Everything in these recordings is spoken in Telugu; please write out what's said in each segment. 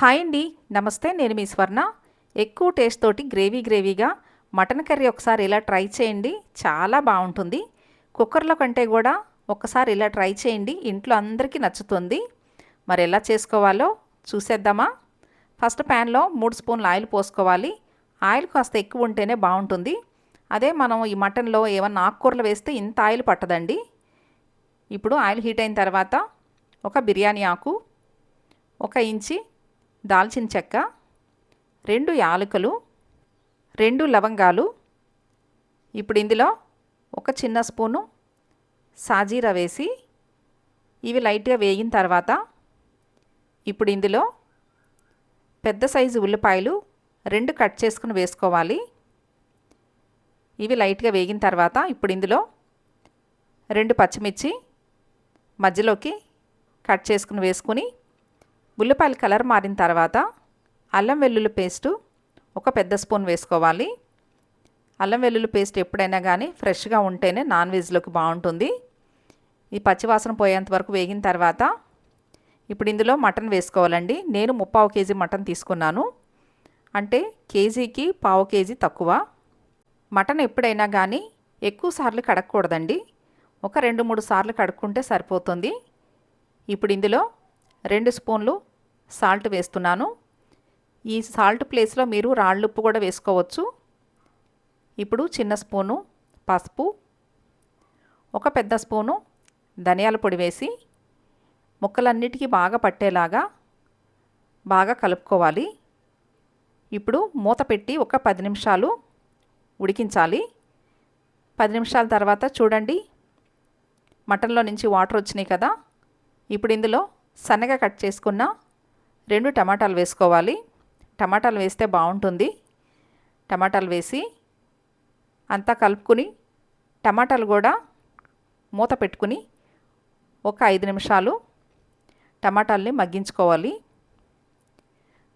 హాయ్ అండి. నమస్తే నేను మీ స్వర్ణ. ఎక్కువ టేస్ట్ తోటి గ్రేవీ గ్రేవీగా మటన్ కర్రీ ఒకసారి ఇలా ట్రై చేయండి. చాలా బాగుంటుంది. కుక్కర్లో కంటే కూడా ఒకసారి ఇలా ట్రై చేయండి. ఇంట్లో అందరికీ నచ్చుతుంది. మరి ఎలా చేసుకోవాలో చూసేద్దామా? ఫస్ట్ ప్యాన్లో మూడు స్పూన్ల ఆయిల్ పోసుకోవాలి. ఆయిల్ కాస్త ఎక్కువ ఉంటేనే బాగుంటుంది. అదే మనం ఈ మటన్లో ఏమన్నా ఆకుకూరలు వేస్తే ఇంత ఆయిల్ పట్టదండి. ఇప్పుడు ఆయిల్ హీట్ అయిన తర్వాత ఒక బిర్యానీ ఆకు ఒక ఇంచి దాల్చిన చెక్క రెండు యాలకులు రెండు లవంగాలు ఇప్పుడు ఇందులో ఒక చిన్న స్పూను సాజీరా వేసి ఇవి లైట్గా వేగిన తర్వాత ఇప్పుడు ఇందులో పెద్ద సైజు ఉల్లిపాయలు రెండు కట్ చేసుకుని వేసుకోవాలి. ఇవి లైట్గా వేగిన తర్వాత ఇప్పుడు ఇందులో రెండు పచ్చిమిర్చి మధ్యలోకి కట్ చేసుకుని వేసుకుని ఉల్లిపాయలు కలర్ మారిన తర్వాత అల్లం వెల్లుల్లి పేస్టు ఒక పెద్ద స్పూన్ వేసుకోవాలి. అల్లం వెల్లుల్లి పేస్ట్ ఎప్పుడైనా కానీ ఫ్రెష్గా ఉంటేనే నాన్ వెజ్లోకి బాగుంటుంది. ఈ పచ్చివాసన పోయేంత వరకు వేగిన తర్వాత ఇప్పుడు ఇందులో మటన్ వేసుకోవాలండి. నేను ముప్పావు కేజీ మటన్ తీసుకున్నాను. అంటే కేజీకి పావు కేజీ తక్కువ. మటన్ ఎప్పుడైనా కానీ ఎక్కువ సార్లు కడగకూడదండి. ఒక రెండు మూడు సార్లు కడుక్కుంటే సరిపోతుంది. ఇప్పుడు ఇందులో రెండు స్పూన్లు సాల్ట్ వేస్తున్నాను. ఈ సాల్ట్ ప్లేస్లో మీరు రాళ్ళుప్పు కూడా వేసుకోవచ్చు. ఇప్పుడు చిన్న స్పూను పసుపు ఒక పెద్ద స్పూను ధనియాల పొడి వేసి ముక్కలన్నిటికీ బాగా పట్టేలాగా బాగా కలుపుకోవాలి. ఇప్పుడు మూత పెట్టి ఒక పది నిమిషాలు ఉడికించాలి. పది నిమిషాల తర్వాత చూడండి మటన్లో నుంచి వాటర్ వచ్చినాయి కదా. ఇప్పుడు ఇందులో సన్నగా కట్ చేసుకున్న రెండు టమాటాలు వేసుకోవాలి. టమాటాలు వేస్తే బాగుంటుంది. టమాటాలు వేసి అంతా కలుపుకుని టమాటాలు కూడా మూత పెట్టుకుని ఒక ఐదు నిమిషాలు టమాటాలని మగ్గించుకోవాలి.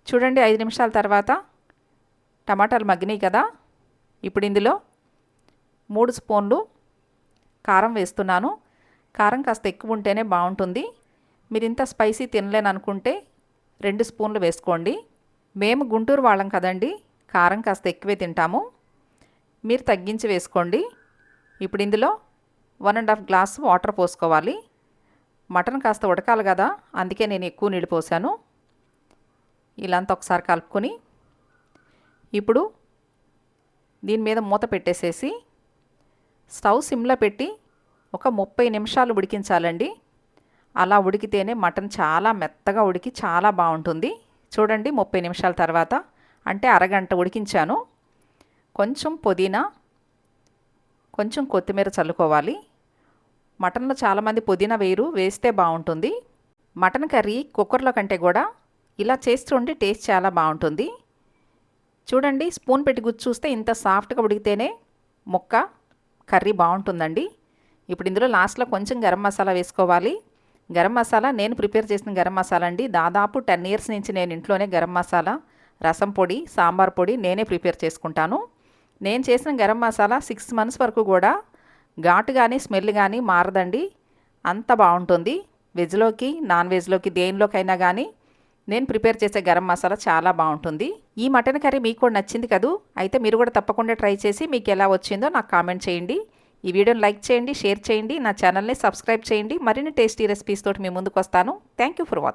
చూడండి ఐదు నిమిషాల తర్వాత టమాటాలు మగ్గినాయి కదా. ఇప్పుడు ఇందులో మూడు స్పూన్లు కారం వేస్తున్నాను. కారం కాస్త ఎక్కువ ఉంటేనే బాగుంటుంది. మీరు ఇంత స్పైసీ తినలేననుకుంటే రెండు స్పూన్లు వేసుకోండి. మేము గుంటూరు వాళ్ళం కదండి. కారం కాస్త ఎక్కువే తింటాము. మీరు తగ్గించి వేసుకోండి. ఇప్పుడు ఇందులో one and half glass water పోసుకోవాలి. మటన్ కాస్త ఉడకాలి కదా అందుకే నేను ఎక్కువ నీళ్ళు పోసాను. ఇలాంతా ఒకసారి కలుపుకొని ఇప్పుడు దీని మీద మూత పెట్టేసేసి స్టవ్ సిమ్లో పెట్టి ఒక ముప్పై నిమిషాలు ఉడికించాలండి. అలా ఉడికితేనే మటన్ చాలా మెత్తగా ఉడికి చాలా బాగుంటుంది. చూడండి ముప్పై నిమిషాల తర్వాత. అంటే అరగంట ఉడికించాను. కొంచెం పుదీనా కొంచెం కొత్తిమీర చల్లుకోవాలి. మటన్లో చాలామంది పుదీనా వేయరు వేస్తే బాగుంటుంది. మటన్ కర్రీ కుక్కర్లో కంటే కూడా ఇలా చేస్తుంటే టేస్ట్ చాలా బాగుంటుంది. చూడండి స్పూన్ పెట్టి గుచ్చి చూస్తే ఇంత సాఫ్ట్గా ఉడికితేనే ముక్క కర్రీ బాగుంటుందండి. ఇప్పుడు ఇందులో లాస్ట్లో కొంచెం గరం మసాలా వేసుకోవాలి. గరం మసాలా నేను ప్రిపేర్ చేసిన గరం మసాలా అండి. దాదాపు టెన్ ఇయర్స్ నుంచి నేను ఇంట్లోనే గరం మసాలా రసం పొడి సాంబార్ పొడి నేనే ప్రిపేర్ చేసుకుంటాను. నేను చేసిన గరం మసాలా సిక్స్ మంత్స్ వరకు కూడా ఘాటు కానీ స్మెల్ కానీ మారదండి. అంత బాగుంటుంది. వెజ్లోకి నాన్ వెజ్లోకి దేనిలోకైనా కానీ నేను ప్రిపేర్ చేసే గరం మసాలా చాలా బాగుంటుంది. ఈ మటన్ కర్రీ మీకు కూడా నచ్చింది కదూ? అయితే మీరు కూడా తప్పకుండా ట్రై చేసి మీకు ఎలా వచ్చిందో నాకు కామెంట్ చేయండి. ఈ వీడియోని లైక్ చేయండి షేర్ చేయండి నా ఛానల్ని సబ్స్క్రైబ్ చేయండి. మరిన్ని టేస్టీ రెసిపీస్ తోటి మీ ముందుకు వస్తాను థ్యాంక్ యూ ఫర్ వాచింగ్